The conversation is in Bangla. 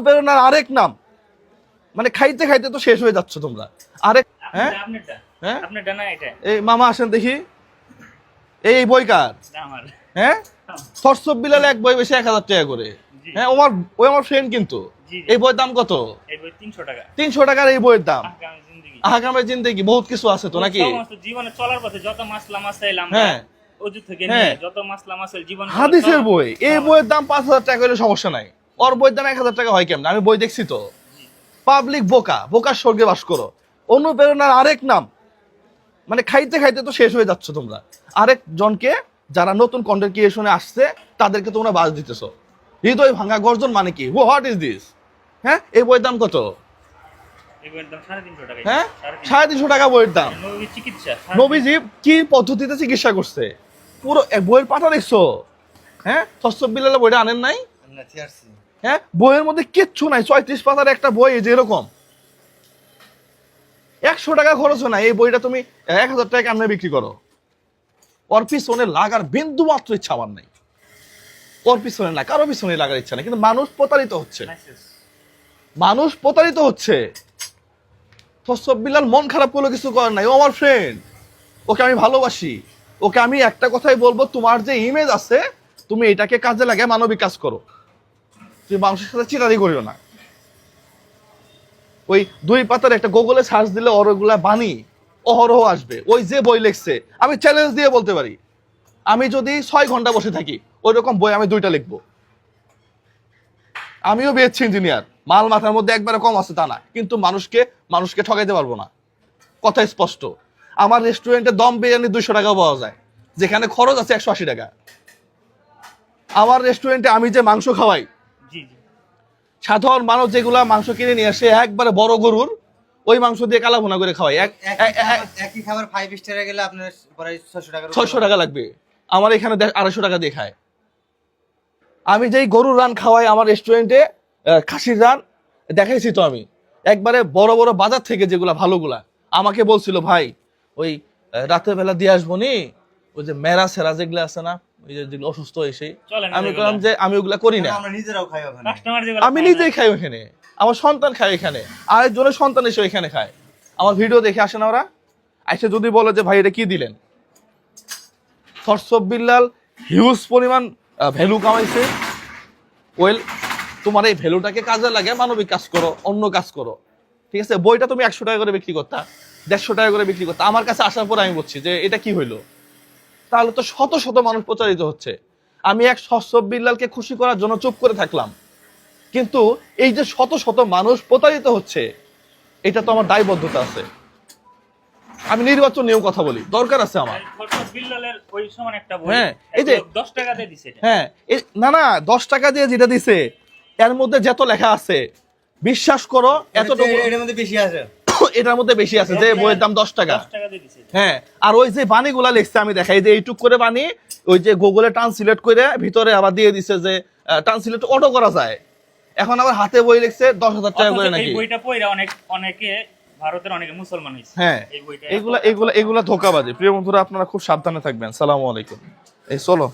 অনুপ্রেরণার আরেক নাম। মানে খাইতে খাইতে তো শেষ হয়ে যাচ্ছ তোমরা। আরেক হ্যাঁ? হ্যাঁ? এই মামা আসেন দেখি। এই বই কার? হ্যাঁ? সরসব বিলালে এক বই বেশি এক হাজার টাকা করে। হ্যাঁ ওর ওই আমার ফ্রেন্ড কিন্তু। এই বইয়ের দাম কত? তিনশো টাকা। তিনশো টাকার এই বইয়ের দাম। আগামী জিন্দগি। বহুত কিছু আছে তো নাকি? জীবনে চলার পথে যত মাসলা মাসাইল আমরা হ্যাঁ। থেকে হ্যাঁ। যত মাসলা মাসাইল জীবন হাদিসের বই। এই বইয়ের দাম পাঁচ হাজার টাকা হলে সমস্যা নাই। ওর বইয়ের দাম এক হাজার টাকা হয় কেমন? আমি বই দেখছি তো। পাবলিক বোকা বোকার স্বর্গে বাস করো। অনুপ্রেরণার আরেক নাম। মানে খাইতে খাইতে তো শেষ হয়ে যাচ্ছ তোমরা। আরেক জনকে যারা নতুন কন্টেন্ট ক্রিয়েশনে আসছে তাদেরকে তোমরা বাজ দিতেছো। হৃদয় ভাঙা গর্জন মানে কি? হোয়াট ইজ দিস হ্যাঁ? এই বইয়ের দাম কত? হ্যাঁ? সাড়ে তিনশো। টাকা বইয়ের দাম। নবী নবীজি কি পদ্ধতিতে চিকিৎসা করছে? পুরো বইয়ের পাতা দেখছ? হ্যাঁ? বিলালে বইটা আনেন নাই? হ্যাঁ? বইয়ের মধ্যে কিচ্ছু নাই, ছয়ত্রিশ পাতার একটা বই, এই যে এরকম। একশো টাকা খরচ না, এই বইটা তুমি এক হাজার টাকা কেমনে বিক্রি করো? ওর পিছনে লাগার বিন্দু মাত্র ইচ্ছা আমার নাই। ওর পিছনে না, কারও পিছনে লাগার ইচ্ছা নাই, কিন্তু মানুষ প্রতারিত হচ্ছে. মানুষ প্রতারিত হচ্ছে। ফসব বিলাল মন খারাপ করলে কিছু করার নাই। ও আমার ফ্রেন্ড ওকে আমি ভালোবাসি। ওকে আমি একটা কথাই বলব, তোমার যে ইমেজ আছে, তুমি এটাকে কাজে লাগে মানবিক কাজ করো। তুমি মাংসের সাথে চিটারি করিও না। ওই দুই পাতার একটা গুগলে সার্চ দিলে ওর ওগুলা বাণী অহরহ আসবে। ওই যে বই লিখছে, আমি চ্যালেঞ্জ দিয়ে বলতে পারি। আমি যদি ছয় ঘণ্টা বসে থাকি ওই রকম বই আমি দুইটা লিখব। আমিও বিএসসি ইঞ্জিনিয়ার মাল মাথার মধ্যে একবারে কম আছে তা না, কিন্তু মানুষকে মানুষকে ঠকাইতে পারব না। কথা স্পষ্ট। আমার রেস্টুরেন্টে দম বিরিয়ানি দুইশো টাকা পাওয়া যায়, যেখানে খরচ আছে একশো আশি টাকা। আমার রেস্টুরেন্টে আমি যে মাংস খাওয়াই সাধারণ মানুষ যেগুলা মাংস কিনে নিয়ে আসে একবারে বড় গরুর ওই মাংস দিয়ে কালা ভুনা করে খাওয়াই এক একই খাবার- ফাইভ স্টারে গেলে আপনার প্রায় ছশো উপরে ছয়শো টাকা লাগবে। আমার এখানে আড়াইশো টাকা দিয়ে খায়। আমি যেই গরুর রান খাওয়াই আমার রেস্টুরেন্টে খাসির রান দেখাইছি তো আমি। একবারে বড় বড় বাজার থেকে যেগুলা ভালোগুলা। আমাকে বলছিল ভাই ওই রাতের বেলা দিয়ে আসব নি? ওই যে মেরা সেরা যেগুলো আছে না অসুস্থ এসে। আমি বললাম যে আমি ওগুলা করি না। আমি নিজেই খাই ওখানে। আমার সন্তান খায় এখানে। আরেকজনের সন্তান এসে এখানে খায়। আমার ভিডিও দেখে আসে না ওরা? এসে যদি বলে যে ভাই এটা কি দিলেন? ফরসব বিল্লাল হিউজ পরিমাণ ভ্যালু কামাইছে। ওয়েল তোমার এই ভ্যালুটাকে কাজে লাগে মানবিক কাজ করো অন্য কাজ করো। ঠিক আছে? বইটা তুমি একশো টাকা করে বিক্রি করতা দেড়শো টাকা করে বিক্রি করতা। আমার কাছে আসার পর আমি বলছি যে এটা কি হইল? তাহলে তো শত শত মানুষ প্রচারিত হচ্ছে। আমি এক সস্যব বিল্লালকে খুশি করার জন্য চুপ করে থাকলাম। কিন্তু এই যে শত শত মানুষ প্রতারিত হচ্ছে এটা তো আমার দায়বদ্ধতা আছে। আমি নির্বাচন নিয়েও কথা বলি দরকার আছে আমার। হ্যাঁ, এই যে- দশ টাকা দিয়ে দিছে হ্যাঁ না না দশ টাকা দিয়ে যেটা দিছে এর মধ্যে যত লেখা আছে বিশ্বাস করো এতটুকু মধ্যে বেশি আছে। এটার মধ্যে বেশি আছে যে বইয়ের দাম দশ টাকা। হ্যাঁ আর ওই যে বাণীগুলা লিখছে আমি দেখাই যে এইটুক করে বাণী ওই যে গুগলে ট্রান্সলেট করে ভিতরে আবার দিয়ে দিছে যে ট্রান্সলেট অটো করা যায়। এখন আবার হাতে বই লিখছে দশ হাজার টাকা করে নাকি? বইটা পড়ে অনেক অনেকে ভারতের অনেকে মুসলমান হয়েছে হ্যাঁ এই বইটা এগুলা এগুলা এগুলা ধোকাবাজি। প্রিয় বন্ধুরা আপনারা খুব সাবধানে থাকবেন। সালামু আলাইকুম। এই চলো